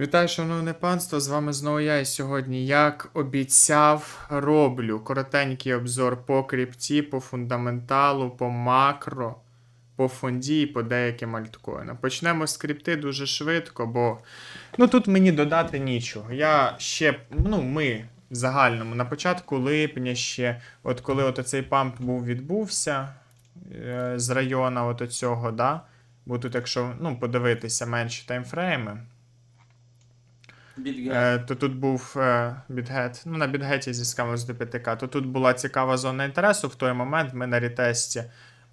Вітаю, шановне панство! З вами знову я. І сьогодні, як обіцяв, роблю коротенький обзор по крипті, по фундаменталу, по макро, по фонді і по деяким альткоїнам. Почнемо з крипти дуже швидко, бо ну тут мені додати нічого. Я ще, ну, ми в загальному на початку липня ще, от коли от цей памп був відбувся е, з району от цього, да? Бо тут, якщо ну, подивитися менші таймфрейми. Е, то тут був е, бітгет. Ну, на бітгеті зіскамось до 5К. То тут була цікава зона інтересу. В той момент ми на рітесті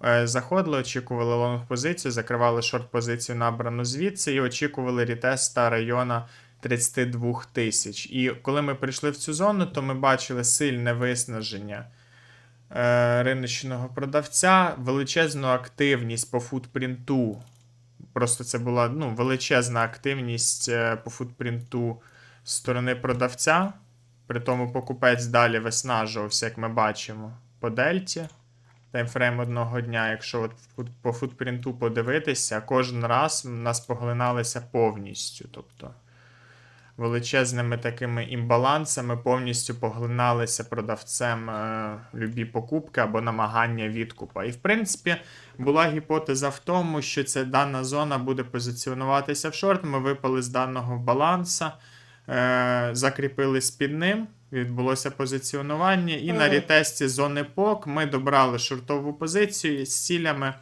е, заходили, очікували лонг позицію, закривали шорт позицію набрану звідси і очікували рітеста району 32 тисяч. І коли ми прийшли в цю зону, то ми бачили сильне виснаження е, риночного продавця, величезну активність по футпринту. Просто це була ну, величезна активність е, по футпринту сторони продавця. При тому покупець далі виснажувався, як ми бачимо, по дельті. Таймфрейм одного дня, якщо от по футпринту подивитися, кожен раз нас поглиналися повністю. Тобто величезними такими імбалансами повністю поглиналися продавцем е, любі покупки або намагання відкупа. І в принципі була гіпотеза в тому, що ця дана зона буде позиціонуватися в шорт. Ми випали з даного баланса, е, закріпились під ним. Відбулося позиціонування, і на рітесті зони ПОК ми добрали шортову позицію з цілями,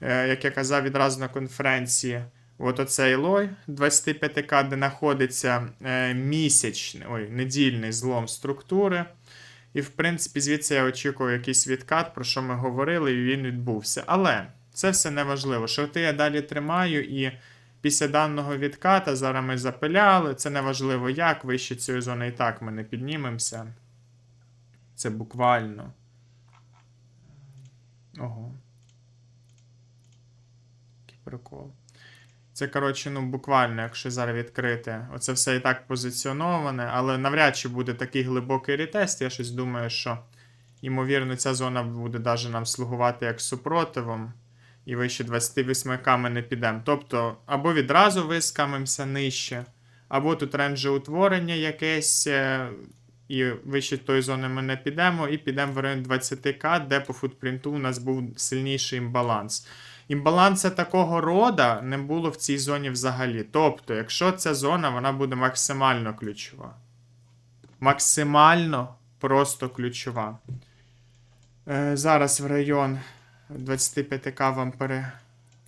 е, як я казав відразу на конференції. От оцей лой 25К, де знаходиться е, місячний, ой, недільний злом структури. І, в принципі, звідси я очікував якийсь відкат, про що ми говорили, і він відбувся. Але це все не важливо. Шорти я далі тримаю, і після даного відката зараз ми запиляли. Це не важливо як, вище цієї зони і так ми не піднімемося. Це буквально. Ого. Який прикол. Це, коротше, ну буквально, якщо зараз відкрити, оце все і так позиціоноване, але навряд чи буде такий глибокий ретест. Я щось думаю, що, ймовірно, ця зона буде навіть нам слугувати як супротивом, і вище 28к ми не підемо. Тобто, або відразу вискамимося нижче, або тут ренджеутворення якесь, е, і вище тої зони ми не підемо, і підемо в район 20к, де по футпринту у нас був сильніший імбаланс. Імбаланса такого рода не було в цій зоні взагалі. Тобто, якщо ця зона вона буде максимально ключова. Максимально просто ключова. Е, зараз в район 25к вам пере,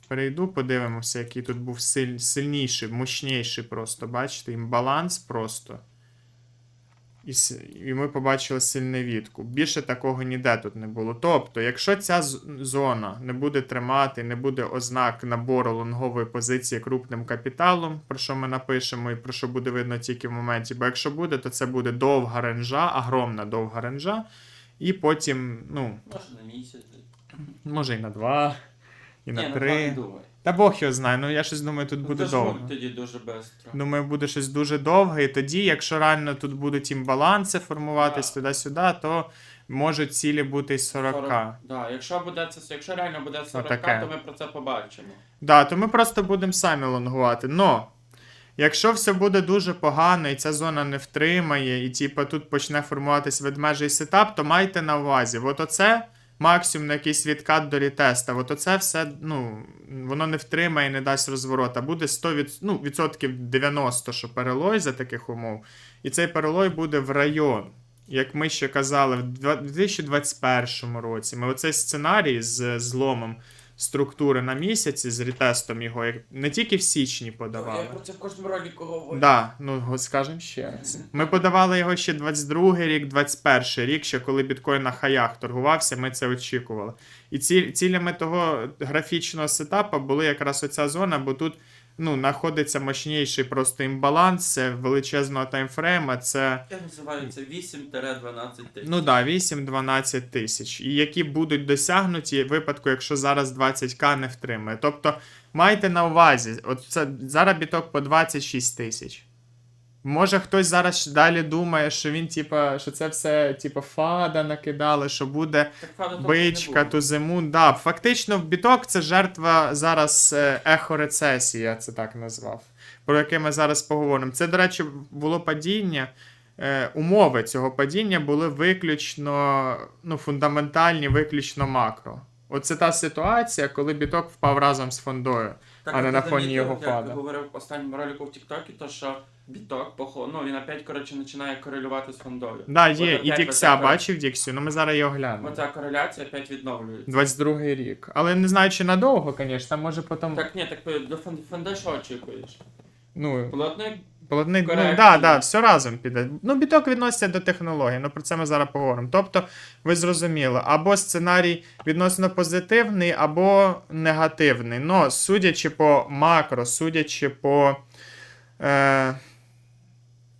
перейду, подивимося, який тут був силь, сильніший, мощніший просто. Бачите, імбаланс просто. І, і ми побачили сильний відкуп. Більше такого ніде тут не було. Тобто, якщо ця зона не буде тримати, не буде ознак набору лонгової позиції крупним капіталом, про що ми напишемо і про що буде видно тільки в моменті. Бо якщо буде, то це буде довга ренжа, огромна довга ренжа. І потім, ну, Може на місяць. може і на два, і на Ні, три. на два не думай. Та Бог його знає, ну я щось думаю, тут Ну, буде довго. тоді дуже швидко. Думаю, буде щось дуже довге, і тоді, якщо реально тут будуть імбаланси формуватись туди-сюди, то можуть цілі бути й 40. Да, якщо буде це, якщо реально буде 40, Отаке. то ми про це побачимо. Да, то ми просто будемо самі лонгувати. Но, якщо все буде дуже погано і ця зона не втримає, і типу, тут почне формуватись ведмежий сетап, то майте на увазі, от оце максимум на якийсь відкат до рітеста. От оце все, ну, воно не втримає не дасть розворота. Буде 100 від, ну, відсотків 90, що перелой за таких умов. І цей перелой буде в район. Як ми ще казали, в 2021 році ми оцей сценарій з зломом структури на місяці з рітестом його як не тільки в січні подавали. Я про це в кожному ролику говорю. Да, ну скажемо ще раз. Ми подавали його ще 22 рік, 21 рік, ще коли біткоін на хаях торгувався, ми це очікували. І цілями того графічного сетапа були якраз оця зона, бо тут ну, знаходиться мощніший просто імбаланс це величезного таймфрейма. Це Я називаю це 8-12 тисяч. Ну да, 8-12 тисяч. І які будуть досягнуті в випадку, якщо зараз 20к не втримає. Тобто майте на увазі, от це зараз біток по 26 тисяч. Може, хтось зараз далі думає, що він, типа, що це все, типа, фада накидали, що буде Так бичка, ту зиму. Да, фактично, в біток це жертва зараз е, ехо-рецесії, я це так назвав. про яке ми зараз поговоримо. Це, до речі, було падіння. Е, умови цього падіння були виключно ну, фундаментальні, виключно макро. Оце та ситуація, коли біток впав разом з фондою. А не на фоні його як фада. Я говорив в останньому ролику в Тіктокі, то що біток похо... ну він опять коротше починає корелювати з фондою. Да, є, опять і оця Дікся, бачив Діксю, ну ми зараз його глянемо. Оця кореляція опять відновлюється. 22 рік. Але не знаю, чи надовго, звісно, може потім. Так ні, так до фон- фонда що очікуєш? Ну, Плотник Полотник, ну Корекції. да, да, все разом піде. Ну, біток відноситься до технології, ну про це ми зараз поговоримо. Тобто, ви зрозуміли, або сценарій відносно позитивний, або негативний. Ну, судячи по макро, судячи по е,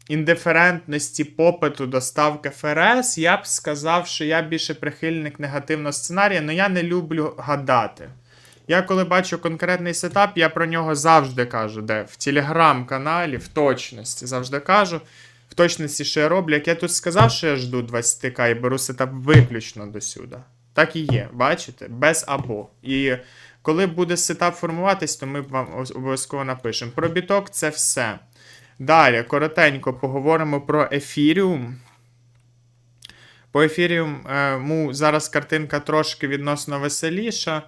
індиферентності попиту до ставки ФРС, я б сказав, що я більше прихильник негативного сценарія, але я не люблю гадати. Я коли бачу конкретний сетап, я про нього завжди кажу, де в телеграм-каналі, в точності завжди кажу. В точності, що я роблю, як я тут сказав, що я жду 20к і беру сетап виключно до сюди. Так і є, бачите? Без або. І коли буде сетап формуватись, то ми вам обов'язково напишемо. Про біток це все. Далі, коротенько поговоримо про ефіріум. По ефіріум е, зараз картинка трошки відносно веселіша.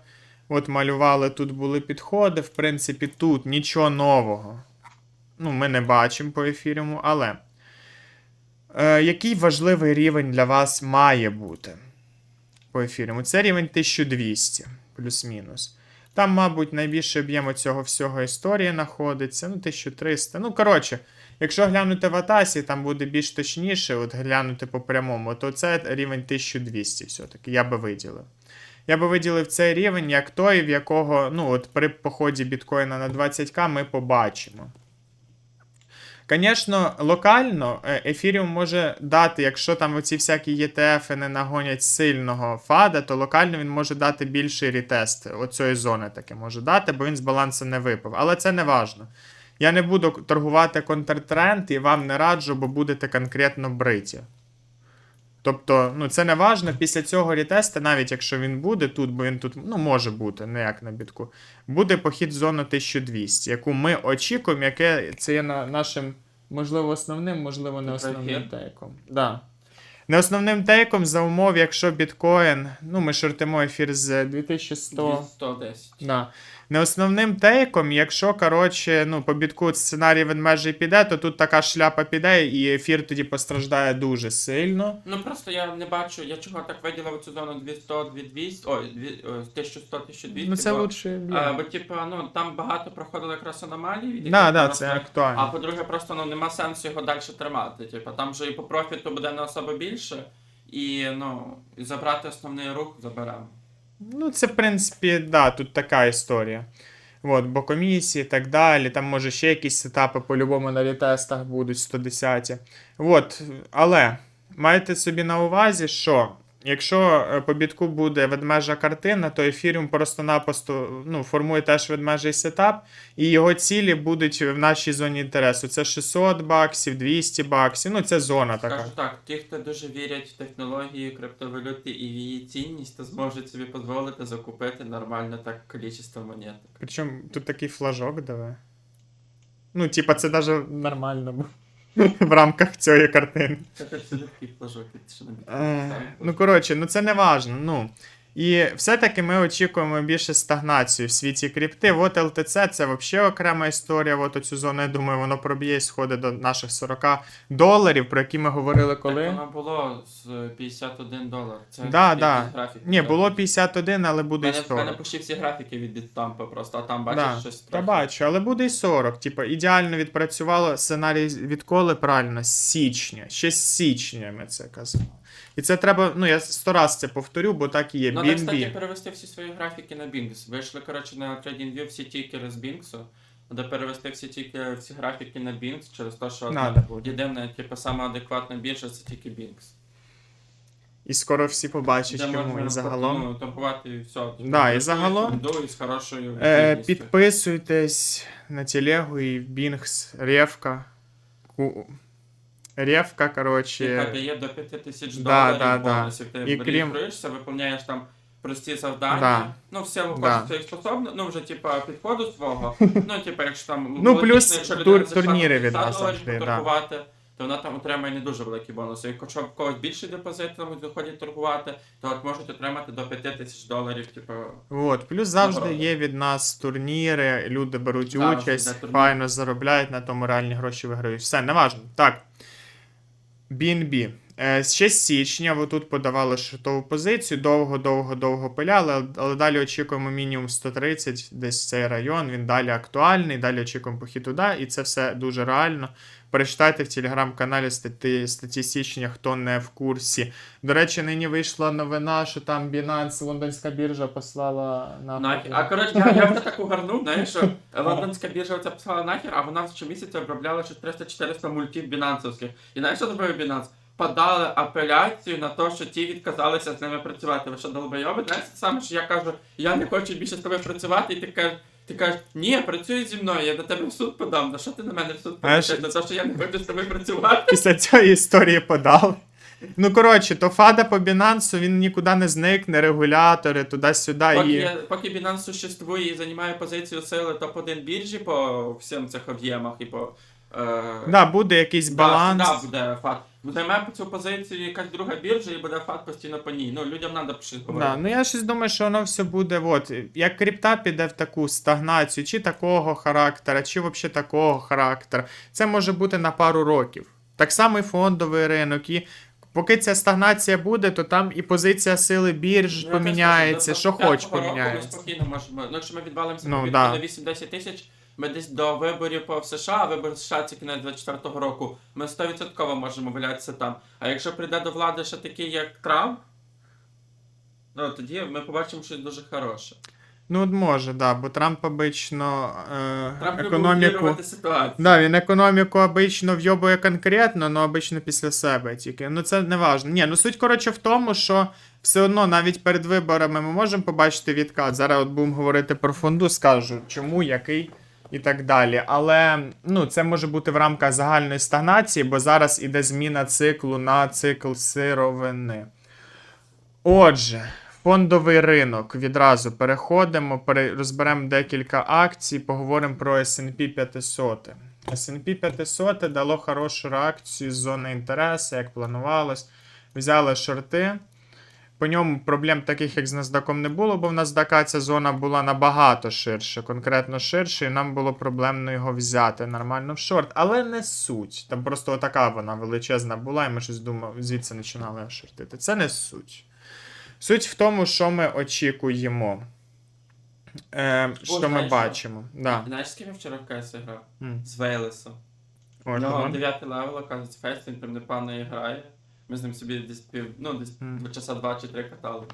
От малювали, тут були підходи. В принципі, тут нічого нового. Ну, ми не бачимо по ефіріуму, але. Е, який важливий рівень для вас має бути по ефіріуму? Це рівень 1200, плюс-мінус. Там, мабуть, найбільший об'єм цього всього історії знаходиться. Ну, 1300. Ну, коротше, якщо глянути в Атасі, там буде більш точніше, от глянути по прямому, то це рівень 1200 все-таки. Я би виділив. Я би виділив цей рівень як той, в якого, ну, от при поході біткоїна на 20к ми побачимо. Звісно, локально е, ефіріум може дати, якщо там оці всякі ETF не нагонять сильного фада, то локально він може дати більший ретест оцієї зони таке може дати, бо він з балансу не випав. Але це не важно. Я не буду торгувати контртренд і вам не раджу, бо будете конкретно бриті. Тобто, ну це не важно. Після цього ретесту, навіть якщо він буде тут, бо він тут ну, може бути, не як на бітку, буде похід в зону 1200, яку ми очікуємо, яке це є на нашим, можливо, основним, можливо, не основним тейком. Да. Не основним тейком за умов, якщо біткоін, ну ми шортимо ефір з 2100. 110. Да. Не основним тейком, якщо, коротше, ну, по бітку сценарій ведмежий піде, то тут така шляпа піде, і ефір тоді постраждає дуже сильно. Ну просто я не бачу, я чого так виділив цю зону 200, 2200, ой, дві- ой, 1100, 1200. Ну, це бо, лучше. а, бо типа, ну там багато проходило якраз аномалій. від яких Да, да, просто- це А по-друге, просто ну нема сенсу його далі тримати. Типа там же і по профіту буде не особо більше, і ну, і забрати основний рух заберемо. Ну, це, в принципі, да, тут така історія. От, бо комісії і так далі. Там може ще якісь сетапи по-любому на ретестах будуть 110. От, але майте собі на увазі, що якщо е, по бітку буде ведмежа картина, то ефіріум просто-напросто ну, формує теж ведмежий сетап, і його цілі будуть в нашій зоні інтересу. Це 600 баксів, 200 баксів. Ну, це зона така. Скажу так, ті, хто дуже вірять в технології криптовалюти і в її цінність, то зможуть собі дозволити закупити нормально так кількість монет. Причому тут такий флажок давай. Ну, типа, це навіть нормально в рамках цієї картини. Це так це легкий флажок, що на Е, Ну, коротше, ну це не важно. Ну. І все-таки ми очікуємо більше стагнацію в світі крипти. От ЛТЦ це взагалі окрема історія. От оцю зону, я думаю, воно проб'є і сходить до наших 40 доларів, про які ми говорили коли. Так воно було з 51 долар. Це Да, да. графік. Ні, було 51, але буде і мене, в 40. мене почти всі графіки від Бітстампа просто, а там бачиш Да, щось Та бачу, але буде і 40. Типа, ідеально відпрацювало сценарій відколи правильно? З січня. Ще з січня ми це казали. І це треба, ну я сто раз це повторю, бо так і є. Ну, так, кстати, перевести всі свої графіки на Binx. Вийшли, коротше, на TradingView всі тікери з Binx. Треба перевести всі тільки всі графіки на Binx через те, що Надо ну, буде. єдина, типу, сама адекватна біржа це тільки Binx. І скоро всі побачать, Де чому. можна І загалом. ну, торгувати і все. Да, і загалом- Фонду, і з хорошою Е, підписуйтесь на телегу і в Бінгс, Ревка. Ку... Ревка, коротше. Яка дає до 5000 Да, доларів да, да. бонусів. Ти І крім- реєструєшся, виповняєш там прості завдання. Да. Ну, в силу Да. способно, ну вже типа підходу свого. ну, типа, якщо там Ну, плюс якщо тур- турніри від нас завжди, да. то вона там отримає не дуже великі бонуси. Якщо в когось більший депозит там виходять торгувати, то от можуть отримати до 5 тисяч доларів, типу. От, плюс завжди є від нас турніри, люди беруть Завжди участь, файно заробляють на тому реальні гроші виграють. Все, неважно. Так. BNB. Е, Ще з січня ви тут подавали шортову позицію, довго, довго, довго пиляли, але- далі очікуємо мінімум 130, десь цей район. Він далі актуальний, далі очікуємо похід туди, і це все дуже реально. Перечитайте в телеграм-каналі статті, статті січня, хто не в курсі. До речі, нині вийшла новина, що там Binance, лондонська біржа послала на. Нахер. А коротше, я, я вже таку гарну, знаєш, що лондонська біржа оце писала нахер, а вона щомісяця обробляла ще 300-400 мультів бінансовських. І знаєш, що зробив Binance? Подали апеляцію на те, що ті відказалися з ними працювати. Ви що долбойоби? Знаєш, це саме, що я кажу, я не хочу більше з тобою працювати, і ти кажеш. Ти кажеш, ні, працюй зі мною, я до тебе в суд подам. На що ти на мене в суд подаєш? На те, що я не хочу з тобою працювати. Після цієї історії подали. Ну, коротше, то фада по Binance, він нікуди не зникне, регулятори, туди-сюди. Поки, І... поки Binance существує і займає позицію сили топ-1 біржі по всім цих об'ємах і по. Е... Да, буде якийсь Да, баланс. Да, буде фат. Займе цю позицію якась друга біржа і буде фат постійно по ній. Ну, людям треба щось Да, ну я щось думаю, що воно все буде. От, як крипта піде в таку стагнацію, чи такого характера, чи взагалі такого характера. Це може бути на пару років. Так само і фондовий ринок. І поки ця стагнація буде, то там і позиція сили бірж Ну, поміняється, що хоч 25-го року поміняється. Ми спокійно можемо. Ну, якщо ми відвалимося Ну, ну, да. на 8-10 тисяч, ми десь до виборів по в США, а вибори в США це кінець 24-го року, ми 100% можемо валятися там. А якщо прийде до влади ще такий, як Трамп, ну тоді ми побачимо щось дуже хороше. Ну, от може, да, бо Трамп обично е, Трамп економіку. ситуацію. Да, він економіку обично вйобує конкретно, але обично після себе тільки. Ну це не важно. Ні, ну суть коротше в тому, що все одно навіть перед виборами ми можемо побачити відкат. Зараз от будемо говорити про фонду, скажу, чому, який і так далі. Але ну, це може бути в рамках загальної стагнації, бо зараз іде зміна циклу на цикл сировини. Отже, фондовий ринок. Відразу переходимо, розберемо декілька акцій, поговоримо про SP 500. SP 500 дало хорошу реакцію з зони інтересу, як планувалось. Взяли шорти. По ньому проблем таких, як з NASDAQ не було, бо в NASDAQ ця зона була набагато ширше, конкретно ширше, і нам було проблемно його взяти нормально в шорт. Але не суть. Там просто отака вона величезна була, і ми щось думали, звідси починали шортити. Це не суть. Суть в тому, що ми очікуємо. Е, що ми знаєш що? бачимо. Да. Знаєш, з ким я вчора в КС грав? М. З Вейлесом. У Ось нього воно. 9 левел, оказується, фест, він прям непогано грає. Ми з ним собі десь пів, ну, десь Мгм. часа два чи три катали.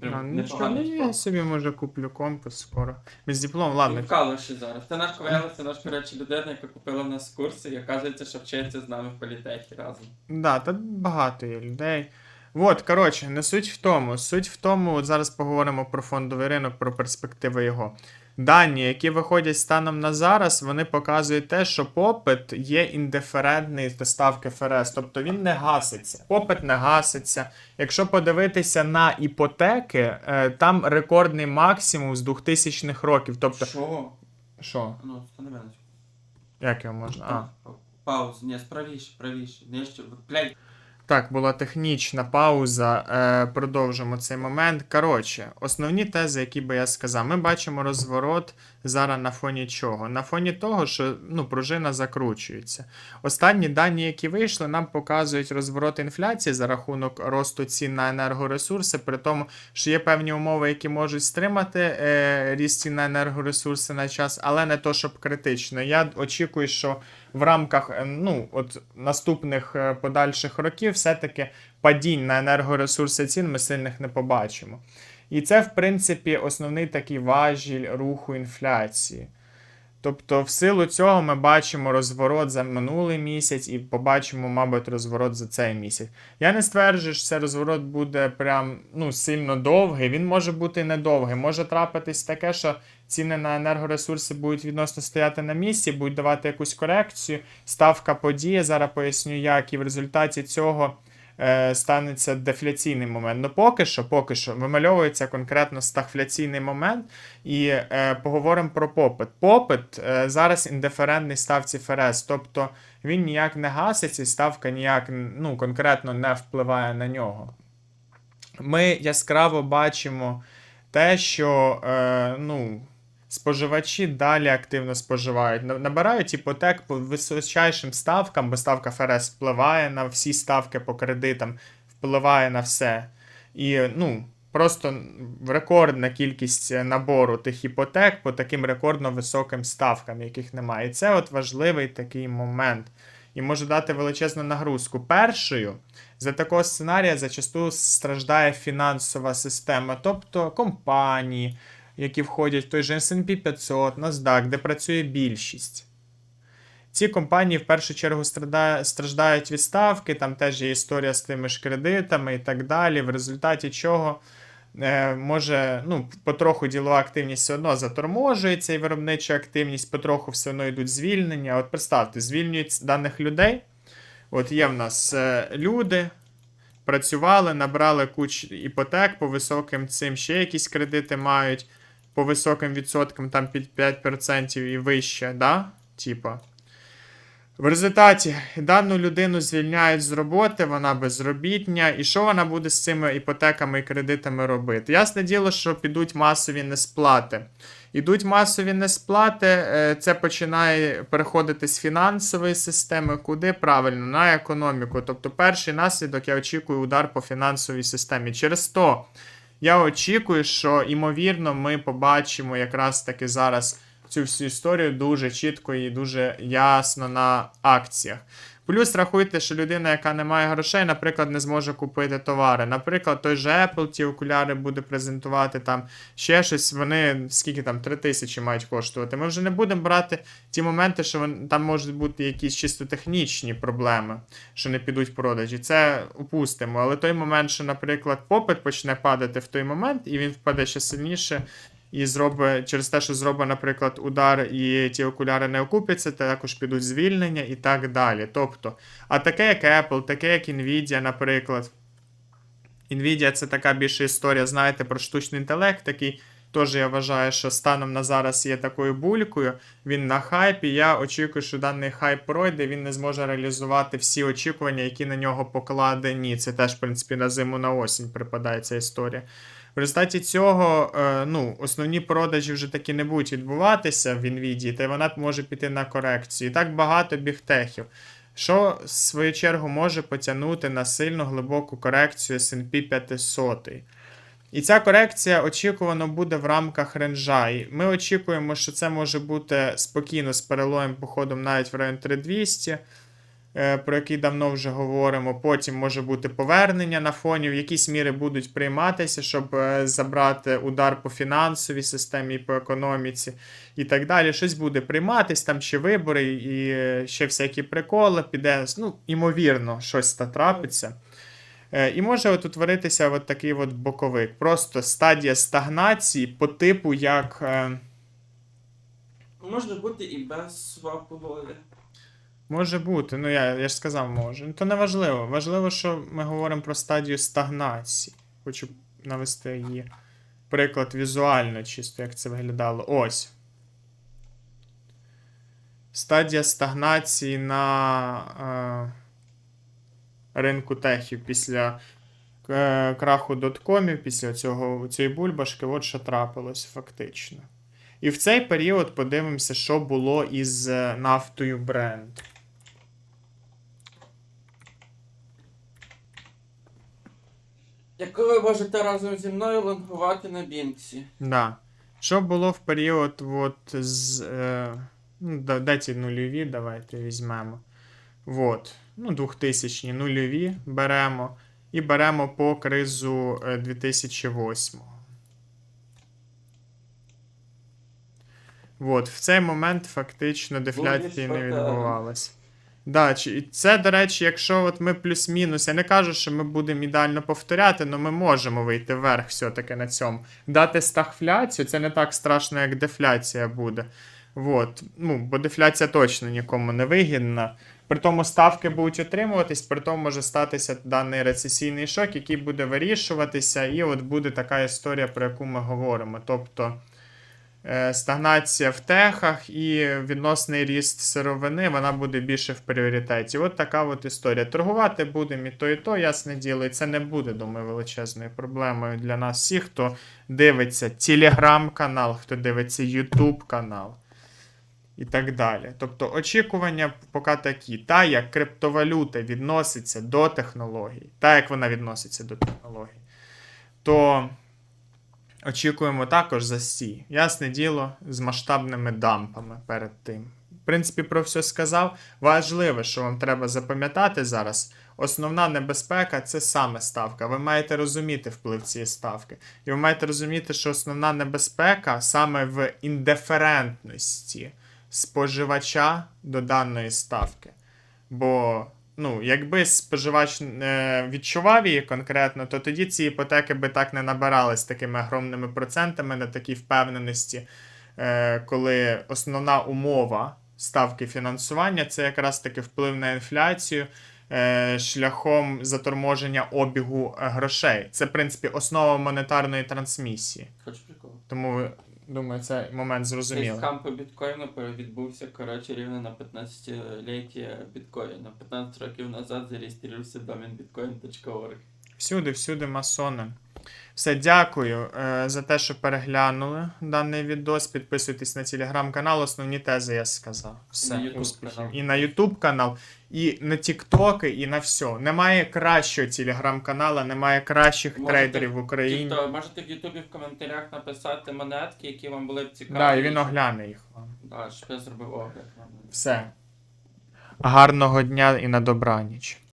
Прям нічого, непогано. ну, я собі може куплю компас скоро. Без диплом, ладно. В калуші зараз. Це наш Вейлес, це наш, коротше, людина, яка купила в нас курси, і оказується, що вчиться з нами в політехі разом. Да, та багато є людей. От, коротше, не суть в тому. Суть в тому, от зараз поговоримо про фондовий ринок, про перспективи його. Дані, які виходять станом на зараз, вони показують те, що попит є індиферентний до ставки ФРС, тобто він не гаситься. Попит не гаситься. Якщо подивитися на іпотеки, е, там рекордний максимум з 2000-х років. Тобто, Що? що? Ну, Як його можна? А. Пауз, ні, справіше, правіше. Не блядь, Так, була технічна пауза. Е, продовжимо цей момент. Коротше, основні тези, які би я сказав, ми бачимо розворот зараз на фоні чого? На фоні того, що ну, пружина закручується. Останні дані, які вийшли, нам показують розворот інфляції за рахунок росту цін на енергоресурси, при тому, що є певні умови, які можуть стримати е, ріст цін на енергоресурси на час, але не то, щоб критично. Я очікую, що в рамках е, ну, от наступних е, подальших років все-таки падінь на енергоресурси цін ми сильних не побачимо. І це, в принципі, основний такий важіль руху інфляції. Тобто, в силу цього ми бачимо розворот за минулий місяць і побачимо, мабуть, розворот за цей місяць. Я не стверджую, що цей розворот буде прям ну, сильно довгий. Він може бути недовгий. Може трапитись таке, що ціни на енергоресурси будуть відносно стояти на місці, будуть давати якусь корекцію. Ставка подіє. Зараз поясню, як, і в результаті цього е, станеться дефляційний момент. Ну поки що, поки що вимальовується конкретно стагфляційний момент, і е, поговоримо про попит. Попит е, зараз індиферентний ставці ФРС, тобто він ніяк не гаситься, і ставка ніяк ну, конкретно не впливає на нього. Ми яскраво бачимо те, що е, ну, споживачі далі активно споживають. Набирають іпотек по височайшим ставкам, бо ставка ФРС впливає на всі ставки по кредитам, впливає на все. І ну, просто рекордна кількість набору тих іпотек по таким рекордно високим ставкам, яких немає. І це от важливий такий момент. І може дати величезну нагрузку. Першою за такого сценарія зачасту страждає фінансова система, тобто компанії, які входять в той же S&P 500, NASDAQ, де працює більшість. Ці компанії в першу чергу страждають від ставки, там теж є історія з тими ж кредитами і так далі, в результаті чого е, може ну, потроху ділова активність все одно заторможується, і виробнича активність, потроху все одно йдуть звільнення. От представте, звільнюють даних людей. От є в нас е, люди, працювали, набрали куч іпотек по високим цим, ще якісь кредити мають по високим відсоткам, там під 5% і вище, да? Типа. В результаті дану людину звільняють з роботи, вона безробітня, і що вона буде з цими іпотеками і кредитами робити? Ясне діло, що підуть масові несплати. Ідуть масові несплати, е, це починає переходити з фінансової системи, куди правильно, на економіку. Тобто, перший наслідок я очікую удар по фінансовій системі. Через то я очікую, що ймовірно ми побачимо якраз таки зараз цю всю історію дуже чітко і дуже ясно на акціях. Плюс рахуйте, що людина, яка не має грошей, наприклад, не зможе купити товари. Наприклад, той же Apple ті окуляри буде презентувати там ще щось. Вони скільки там 3 тисячі мають коштувати. Ми вже не будемо брати ті моменти, що вон- там можуть бути якісь чисто технічні проблеми, що не підуть в продажі. Це упустимо. Але той момент, що, наприклад, попит почне падати в той момент, і він впаде ще сильніше. І зробить через те, що зробить, наприклад, удар, і ті окуляри не окупяться, також підуть звільнення і так далі. Тобто, а таке, як Apple, таке, як Nvidia, наприклад. Nvidia це така більша історія, знаєте, про штучний інтелект, такий теж я вважаю, що станом на зараз є такою булькою. Він на хайпі. Я очікую, що даний хайп пройде, він не зможе реалізувати всі очікування, які на нього покладені. Це теж, в принципі, на зиму на осінь припадає ця історія. В результаті цього е, ну, основні продажі вже таки не будуть відбуватися в Nvidia, та вона може піти на корекцію. І так багато бігтехів. Що, в свою чергу, може потягнути на сильно глибоку корекцію S&P 500. І ця корекція очікувано буде в рамках ренжа. І ми очікуємо, що це може бути спокійно з перелоєм походом навіть в район 3200, е, про який давно вже говоримо. Потім може бути повернення на фоні, в якісь міри будуть прийматися, щоб е, забрати удар по фінансовій системі по економіці і так далі. Щось буде прийматись, там ще вибори і е, ще всякі приколи, піде, ну, ймовірно, щось та трапиться. Е, І може от утворитися от такий от боковик. Просто стадія стагнації по типу як. е, Може бути і без свапу волі. Може бути, ну я, я ж сказав, може. Ну то не важливо. Важливо, що ми говоримо про стадію стагнації. Хочу навести її приклад візуально, чисто як це виглядало. Ось. Стадія стагнації на е, ринку техів після е, краху доткомів, після цього, цієї бульбашки, от що трапилось фактично. І в цей період подивимося, що було із е, нафтою Brent. Яку ви можете разом зі мною лонгувати на Бінксі? Да. Що було в період от з. Е, ну, да- де ці нульові, давайте візьмемо. От. Ну, 2000 нульові беремо. І беремо по кризу е, 2008. От, в цей момент фактично дефляції не шпиталем. Да, і це, до речі, якщо от ми плюс-мінус, я не кажу, що ми будемо ідеально повторяти, але ми можемо вийти вверх все-таки на цьому. Дати стагфляцію, це не так страшно, як дефляція буде. Вот. Ну, бо дефляція точно нікому не вигідна. При тому ставки будуть отримуватись, при тому може статися даний рецесійний шок, який буде вирішуватися, і от буде така історія, про яку ми говоримо. Тобто стагнація в техах і відносний ріст сировини, вона буде більше в пріоритеті. От така от історія. Торгувати будемо і то, і то, ясне діло, і це не буде, думаю, величезною проблемою для нас всіх, хто дивиться телеграм-канал, хто дивиться Ютуб канал і так далі. Тобто очікування поки такі. Та як криптовалюта відноситься до технологій, та як вона відноситься до технологій, то очікуємо також за сі. Ясне діло, з масштабними дампами перед тим. В принципі, про все сказав. Важливе, що вам треба запам'ятати зараз. Основна небезпека це саме ставка. Ви маєте розуміти вплив цієї ставки. І ви маєте розуміти, що основна небезпека саме в індиферентності споживача до даної ставки. Бо, ну, якби споживач е, відчував її конкретно, то тоді ці іпотеки би так не набирались такими огромними процентами на такій впевненості, е, коли основна умова ставки фінансування це якраз таки вплив на інфляцію. е, Шляхом заторможення обігу грошей. Це, в принципі, основа монетарної трансмісії. Хоч прикол. Тому, думаю, цей момент Цей скам по біткоїну відбувся, коротше, рівно на 15-літті біткоїна. 15 років назад зареєструвався домен bitcoin.org. Всюди, всюди масони. Все, дякую е, за те, що переглянули даний відос. Підписуйтесь на телеграм-канал. Основні тези я сказав. Все, І на успіхів. І на Ютуб канал, і на Тіктоки, і на все. Немає кращого телеграм-канала, немає кращих Можете трейдерів в Україні. Тобто, можете в Ютубі в коментарях написати монетки, які вам були б цікаві. Да, і він огляне їх вам. Да, щоб я зробив огляд. Все. Гарного дня і на добраніч.